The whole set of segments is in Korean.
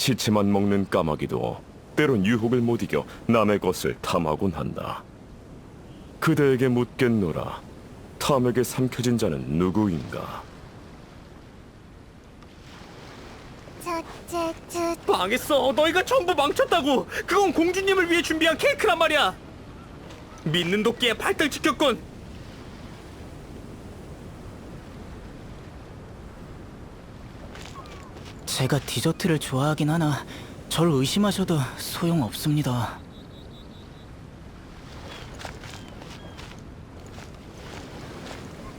시체만 먹는 까마귀도 때론 유혹을 못 이겨 남의 것을 탐하곤 한다. 그대에게 묻겠노라. 탐에게 삼켜진 자는 누구인가? 저, 저, 저, 망했어. 너희가 전부 망쳤다고. 그건 공주님을 위해 준비한 케이크란 말이야. 믿는 도끼에 발등 찍혔군. 제가 디저트를 좋아하긴 하나 절 의심하셔도 소용없습니다.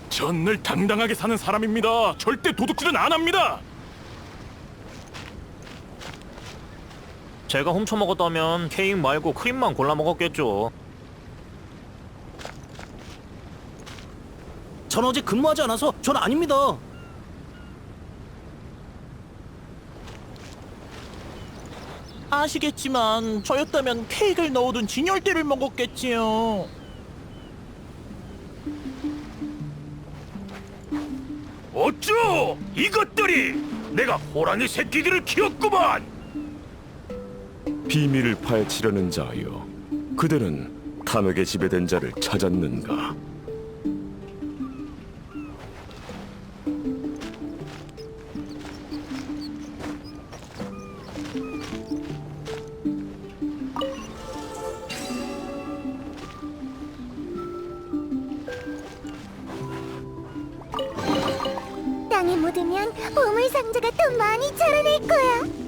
전 늘 당당하게 사는 사람입니다. 절대 도둑질은 안 합니다. 제가 훔쳐 먹었다면 케이크 말고 크림만 골라 먹었겠죠. 전 어제 근무하지 않아서 전 아닙니다. 아시겠지만 저였다면 케이크를 넣어둔 진열대를 먹었겠지요. 어쭈! 이것들이 내가 호랑이 새끼들을 키웠구만. 비밀을 파헤치려는 자여. 그대는 탐에게 지배된 자를 찾았는가? 땅에 묻으면 보물 상자가 더 많이 자라날 거야.